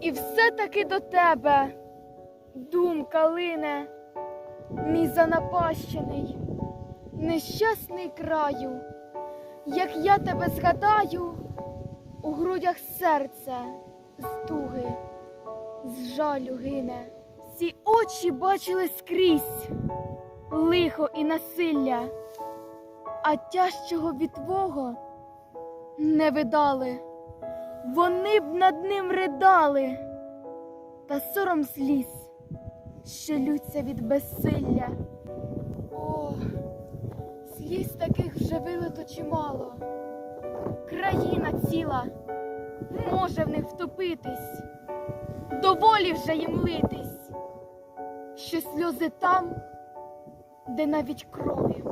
І все-таки до тебе. Думка лине, мій занапащений, нещасний краю, як я тебе згадаю, у грудях серце з туги, з жалю гине. Ці очі бачили скрізь лихо і насилля, а тяжчого від твого не видали. Вони б над ним ридали, та сором сліз, що лються від безсилля. О, сліз таких вже вилито чимало. Країна ціла може в них втопитись, доволі вже їм литись, що сльози там, де навіть крові